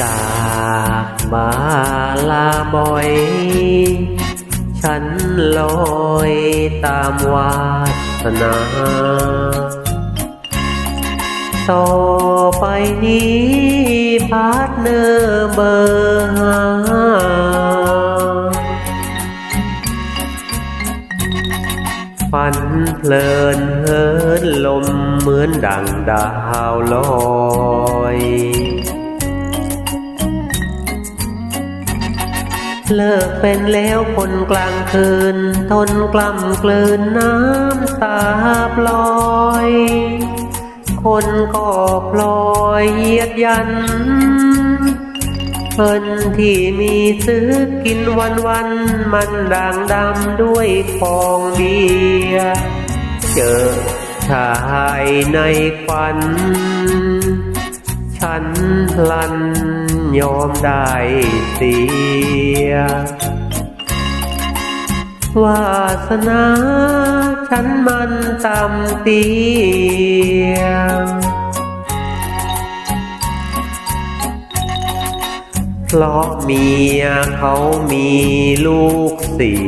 จากบาลาบอย ฉันลอยตามวาสนา ต่อไปนี้พาร์ทเนอร์เบอร์หาฝันเพลินเฮินลมเหมือนดังดาวลอย เลิกเป็นแล้วคนกลางคืน ทนกล้ำกลืนน้ำตาปลอย คนก็พลอยเหยียดยัน เพิ่นที่มีซื้อกินวันวันมันด่างดำด้วยฟองเบีย เจอชายในฝัน ฉันพลันยอมได้เสียวาสนาฉันมันต่ำเตียงเพราะเมียเขามีลูกสี่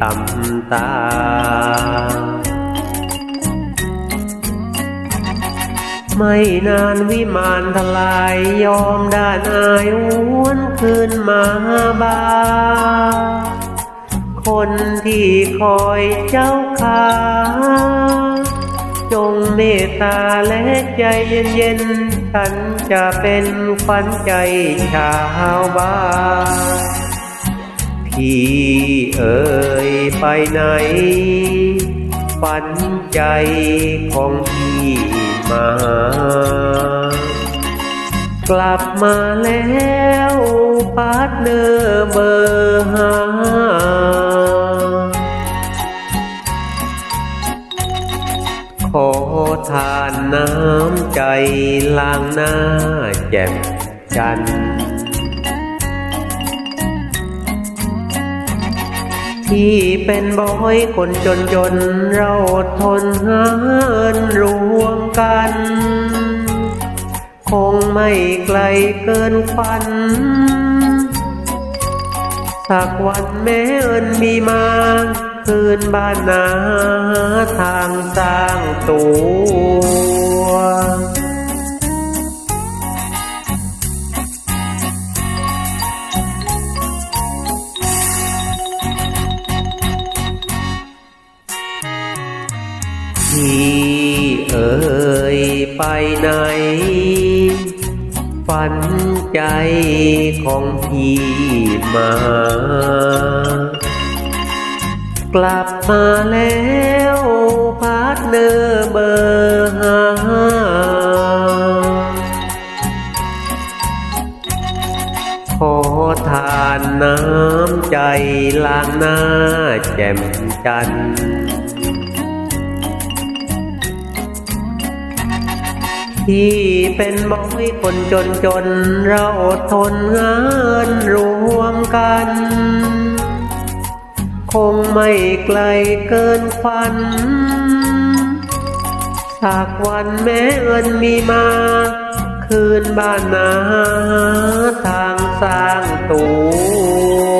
ตำตา ไม่นานวิมานทลายยอมด้านอายวนคืนมาบา คนที่คอยเจ้าขาจงเมตตาและใจเย็นๆฉันจะเป็นขวัญใจชาวบ้านพี่เอ่ยไปไหน ฝันใจของพี่ มา กลับมาแล้วพาร์ทเนอร์เบอร์ห้าขอทานน้ำใจล้างหน้าแจ่มจันทร์ ที่เป็นบอยคนจนจนเราอดทนหาเงินรวมกัน คงไม่ไกลเกินฝัน สักวันแม้เอินมีมาคืนบ้านนาทางสร้างตัว พี่เอ่ยไปไหน ฝันใจของพี่มา กลับมาแล้วพาร์ทเนอร์เบอร์ห้าขอทานน้ำใจล้างหน้าแจ่มจันทร์ ที่เป็นบอยคนจนจนๆเราอดทนงานรวมกัน คงไม่ไกลเกินฝัน สักวันแม้เงินมีมา คืนบ้านนาทางสร้างตัว